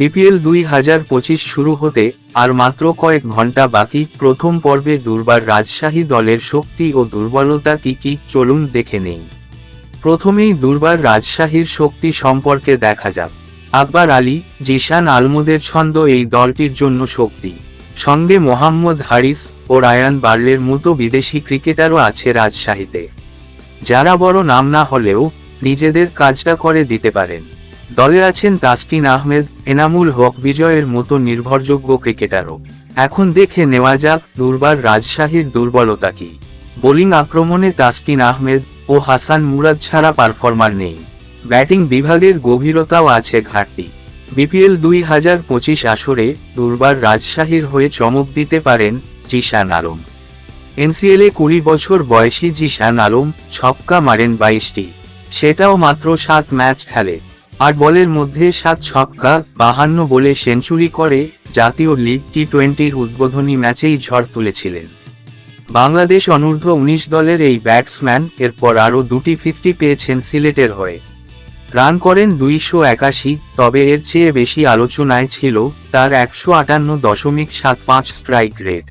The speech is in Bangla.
বিপিএল দুই হাজার পঁচিশ শুরু হতে আর মাত্র কয়েক ঘণ্টা বাকি, প্রথম পর্বে দুর্বার রাজশাহী দলের শক্তি ও দুর্বলতা কি কি, চলুন দেখে নেই। প্রথমেই দুর্বার রাজশাহীর শক্তি সম্পর্কে দেখা যাক। আকবর আলী, জিশান আলমুদের ছন্দ এই দলটির জন্য শক্তি। সঙ্গে মোহাম্মদ হারিস ও রায়ান বার্লের মতো বিদেশি ক্রিকেটারও আছে রাজশাহীতে। যারা বড় নাম না হলেও নিজেদের কাজটা করে দিতে পারেন। দলে আছেন তাসকিন আহমেদ, এনামুল হক বিজয়ের মতো নির্ভরযোগ্য ক্রিকেটারও। এখন দেখে নেওয়া যাক দুর্বার রাজশাহীর দুর্বলতা কি। বোলিং আক্রমণে তাসকিন আহমেদ ও হাসান মুরাদ ছাড়া পারফর্মার নেই। ব্যাটিং বিভাগের গভীরতাও আছে ঘাটতি। বিপিএল দুই হাজার পঁচিশ আসরে দুর্বার রাজশাহীর হয়ে চমক দিতে পারেন জিশান আলম। এনসিএলে কুড়ি বছর বয়সী জিশান আলম ছক্কা মারেন বাইশটি। সেটাও মাত্র সাত ম্যাচ খেলে। আট বলের মধ্যে সাত ছক্কা বাহান্ন বলে সেঞ্চুরি করে জাতীয় লিগ টি টোয়েন্টির উদ্বোধনী ম্যাচেই ঝড় তুলেছিলেন। বাংলাদেশ অনূর্ধ্ব উনিশ দলের এই ব্যাটসম্যান এরপর আরও দুটি ফিফটি পেয়েছেন সিলেটের হয়ে। রান করেন দুইশো একাশি, তবে এর চেয়ে বেশি আলোচনায় ছিল তার একশো আটান্ন দশমিক সাত পাঁচ স্ট্রাইক রেট।